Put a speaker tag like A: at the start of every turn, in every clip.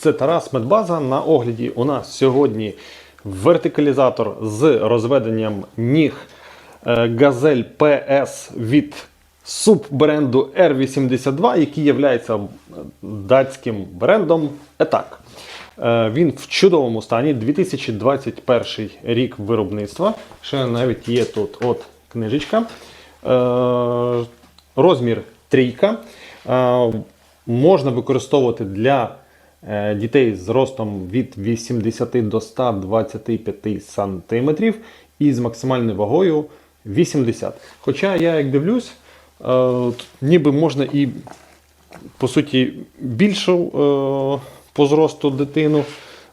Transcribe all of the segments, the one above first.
A: Це Тарас Медбаза. На огляді у нас сьогодні вертикалізатор з розведенням ніг е, Газель PS від суббренду R82, який є датським брендом ETAC. Е, Він в чудовому стані, 2021 рік виробництва. Ще навіть є тут от книжечка. Е, Розмір трійка. Можна використовувати для дітей з ростом від 80 до 125 см і з максимальною вагою 80. Хоча я як дивлюсь, е, ніби можна і по суті більшу е, по зросту дитину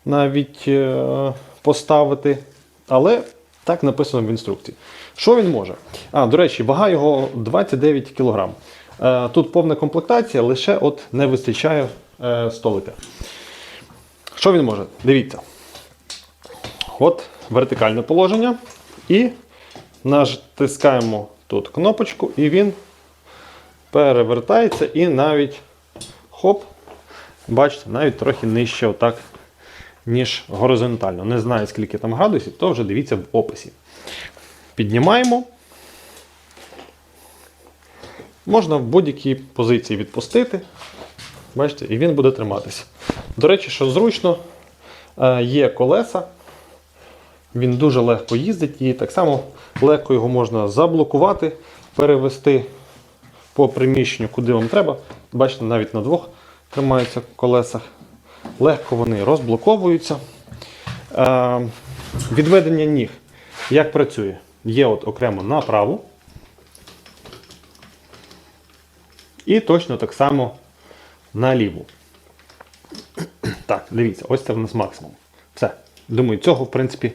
A: навіть е, поставити. Але так написано в інструкції. Що він може? А, до речі, вага його 29 кг. Е, тут повна комплектація, лише от не вистачає е, столика. Що він може? Дивіться. От вертикальне положення. І натискаємо тут кнопочку, і він перевертається і навіть хоп, бачите, навіть трохи нижче отак, ніж горизонтально. Не знаю, скільки там градусів, то вже дивіться в описі. Піднімаємо. Можна в будь-якій позиції відпустити. Бачите, і він буде триматися. До речі, що зручно, е, є колеса. Він дуже легко їздить і так само легко його можна заблокувати, перевести по приміщенню, куди вам треба. Бачите, навіть на двох тримаються колесах. Легко вони розблоковуються. Е, відведення ніг. Як працює? Є от окремо направо. І точно так само наліво. Так, дивіться, ось це в нас максимум. Все. Думаю, цього, в принципі,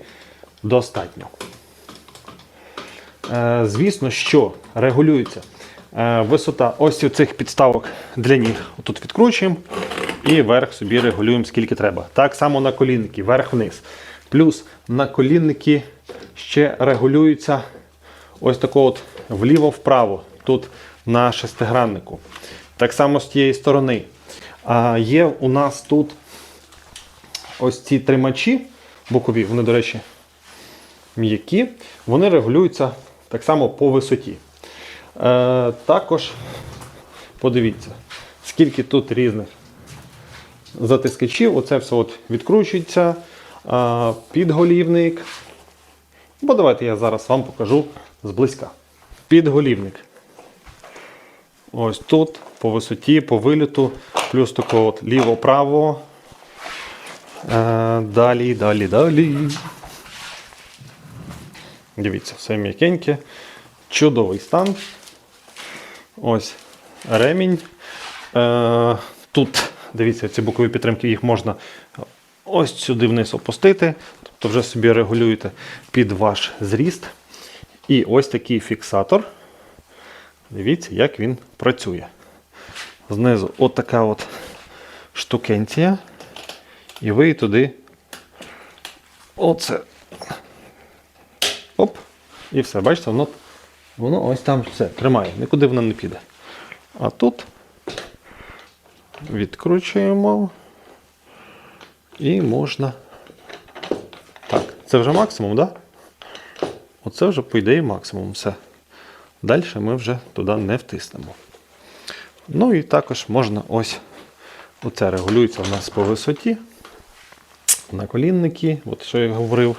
A: достатньо. Е, звісно, що регулюється е, висота ось цих підставок для ніг. Тут відкручуємо і верх собі регулюємо скільки треба. Так само на колінники, вверх-вниз. Плюс на колінники ще регулюються ось тако от вліво-вправо. Тут на шестиграннику. Так само з тієї сторони. А є у нас тут ось ці тримачі бокові, вони, до речі, м'які, вони регулюються так само по висоті. Е, також подивіться, скільки тут різних затискачів. Оце все от відкручується, е, підголівник. Бо давайте я зараз вам покажу зблизька. Підголівник. Ось тут, по висоті, по виліту, плюс такого от ліво-право. Е, далі, далі, далі. Дивіться, все м'якеньке. Чудовий стан. Ось ремінь. Е, тут, дивіться, ці бокові підтримки, їх можна ось сюди вниз опустити. Тобто вже собі регулюєте під ваш зріст. І ось такий фіксатор. Дивіться, як він працює. Знизу от така от штукенція. І ви туди оце. Оп. І все, бачите, воно, воно ось там все тримає, нікуди воно не піде. А тут відкручуємо і можна. Так, це вже максимум, так? Да? Оце вже, по ідеї, максимум. Все. Далі ми вже туди не втиснемо. Ну і також можна ось оце регулюється у нас по висоті. На колінники, от що я говорив.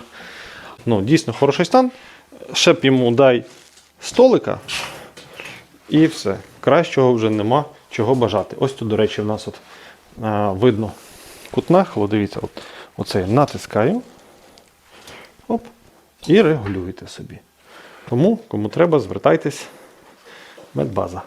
A: Ну, Дійсно хороший стан. Ще б йому дай столика і все. Кращого вже нема чого бажати. Ось тут, до речі, в нас от, а, видно кут нахилу. Дивіться, от, оце я натискаю. Оп, і регулюєте собі. Тому, кому треба, звертайтесь. Медбаза.